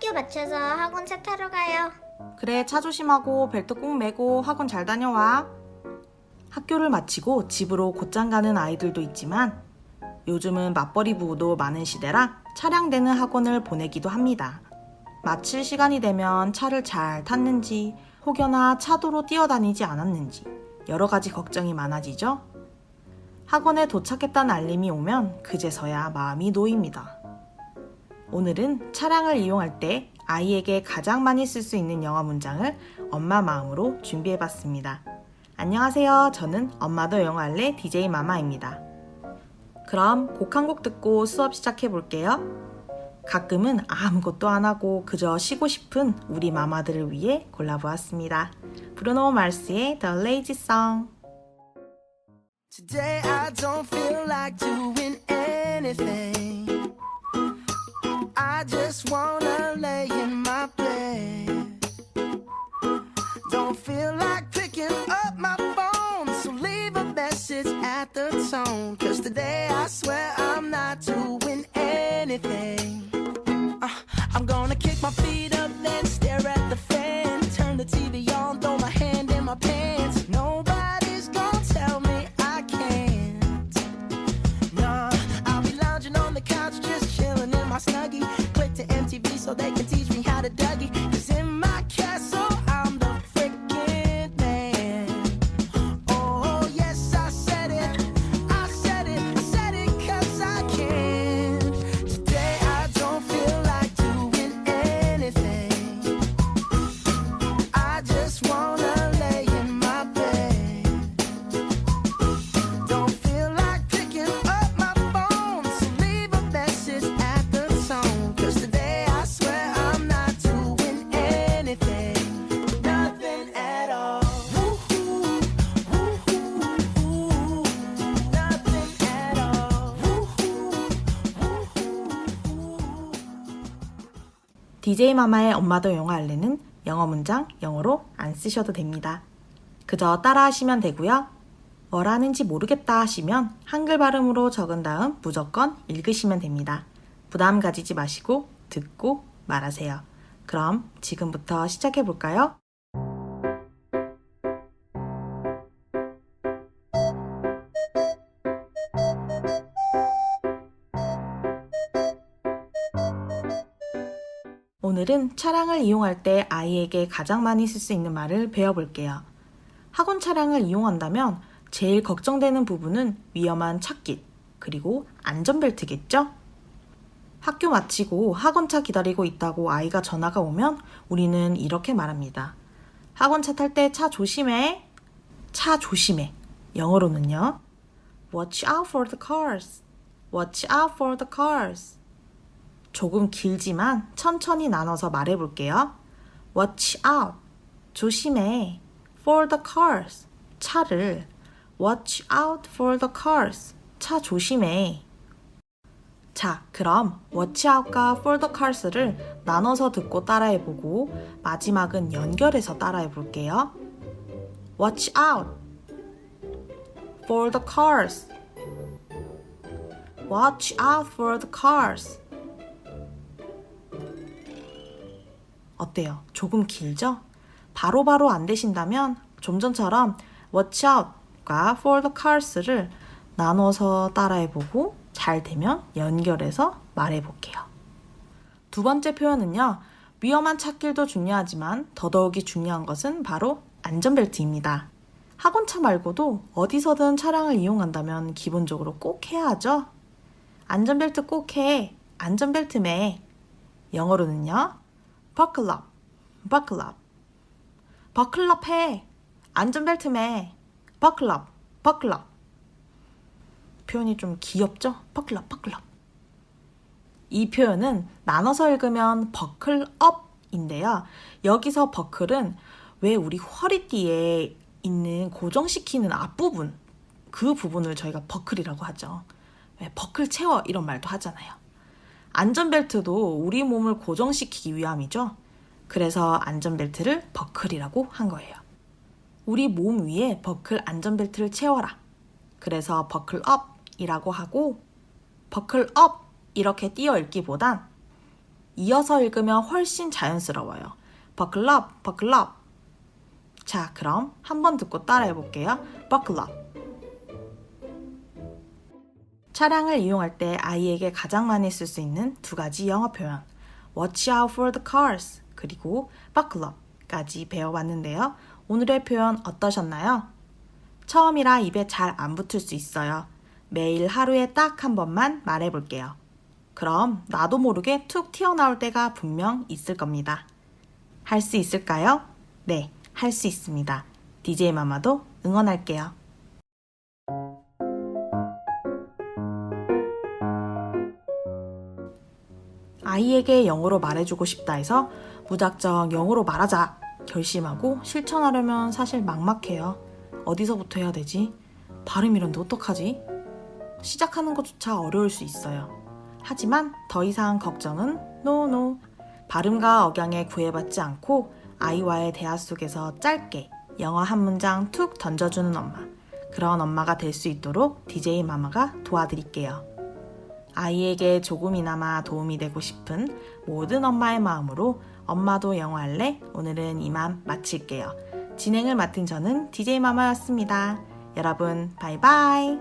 학교 마쳐서 학원 차 타러 가요. 그래, 차 조심하고 벨트 꼭 매고 학원 잘 다녀와. 학교를 마치고 집으로 곧장 가는 아이들도 있지만 요즘은 맞벌이 부부도 많은 시대라 차량되는 학원을 보내기도 합니다. 마칠 시간이 되면 차를 잘 탔는지 혹여나 차도로 뛰어다니지 않았는지 여러 가지 걱정이 많아지죠. 학원에 도착했다는 알림이 오면 그제서야 마음이 놓입니다. 오늘은 차량을 이용할 때 아이에게 가장 많이 쓸 수 있는 영어 문장을 엄마 마음으로 준비해 봤습니다. 안녕하세요. 저는 엄마도 영어할래 DJ 마마입니다. 그럼 곡 한 곡 듣고 수업 시작해 볼게요. 가끔은 아무것도 안 하고 그저 쉬고 싶은 우리 마마들을 위해 골라보았습니다. 브루노 마르스의 The Lazy Song. Today I don't feel like doing anything. Message at the tone. Cause today I swear I'm not doing DJ 마마의 엄마도 영어 알레는 영어 문장 영어로 안 쓰셔도 됩니다. 그저 따라 하시면 되고요. 뭘 하는지 모르겠다 하시면 한글 발음으로 적은 다음 무조건 읽으시면 됩니다. 부담 가지지 마시고 듣고 말하세요. 그럼 지금부터 시작해 볼까요? 오늘은 차량을 이용할 때 아이에게 가장 많이 쓸 수 있는 말을 배워볼게요. 학원 차량을 이용한다면 제일 걱정되는 부분은 위험한 찻길, 그리고 안전벨트겠죠? 학교 마치고 학원차 기다리고 있다고 아이가 전화가 오면 우리는 이렇게 말합니다. 학원차 탈 때 차 조심해. 차 조심해. 영어로는요. Watch out for the cars. Watch out for the cars. 조금 길지만 천천히 나눠서 말해 볼게요. Watch out. 조심해. For the cars. 차를. Watch out for the cars. 차 조심해. 자, 그럼 watch out과 for the cars를 나눠서 듣고 따라해 보고 마지막은 연결해서 따라해 볼게요. Watch out for the cars. Watch out for the cars. 어때요? 조금 길죠? 바로 바로 안 되신다면 좀 전처럼 watch out과 for the cars를 나눠서 따라해보고 잘 되면 연결해서 말해볼게요. 두 번째 표현은요. 위험한 찻길도 중요하지만 더더욱이 중요한 것은 바로 안전벨트입니다. 학원차 말고도 어디서든 차량을 이용한다면 기본적으로 꼭 해야 하죠. 안전벨트 꼭 해. 안전벨트 매. 영어로는요. Up. buckle up 해. 안전벨트 매. buckle up. 표현이 좀 귀엽죠? buckle up. 이 표현은 나눠서 읽으면 up인데요. 여기서 buckle은 왜 우리 허리띠에 있는 고정시키는 앞부분, 그 부분을 저희가 버클이라고 하죠. 왜 버클 채워 이런 말도 하잖아요. 안전벨트도 우리 몸을 고정시키기 위함이죠. 그래서 안전벨트를 버클이라고 한 거예요. 우리 몸 위에 버클 안전벨트를 채워라. 그래서 버클 업이라고 하고 버클 업 이렇게 띄어 읽기보단 이어서 읽으면 훨씬 자연스러워요. buckle up. 자, 그럼 한번 듣고 따라해 볼게요. up. 차량을 이용할 때 아이에게 가장 많이 쓸 수 있는 두 가지 영어 표현. Watch out for the cars. 그리고 buckle up까지 배워봤는데요. 오늘의 표현 어떠셨나요? 처음이라 입에 잘 안 붙을 수 있어요. 매일 하루에 딱 한 번만 말해볼게요. 그럼 나도 모르게 툭 튀어나올 때가 분명 있을 겁니다. 할 수 있을까요? 네, 할 수 있습니다. DJ 마마도 응원할게요. 아이에게 영어로 말해주고 싶다 해서 무작정 영어로 말하자 결심하고 실천하려면 사실 막막해요. 어디서부터 해야 되지? 발음 이런데 어떡하지? 시작하는 것조차 어려울 수 있어요. 하지만 더 이상 걱정은 노노. 발음과 억양에 구애받지 않고 아이와의 대화 속에서 짧게 영어 한 문장 툭 던져주는 엄마. 그런 엄마가 될 수 있도록 DJ 마마가 도와드릴게요. 아이에게 조금이나마 도움이 되고 싶은 모든 엄마의 마음으로 엄마도 영어할래? 오늘은 이만 마칠게요. 진행을 맡은 저는 DJ 마마였습니다. 여러분, 바이바이!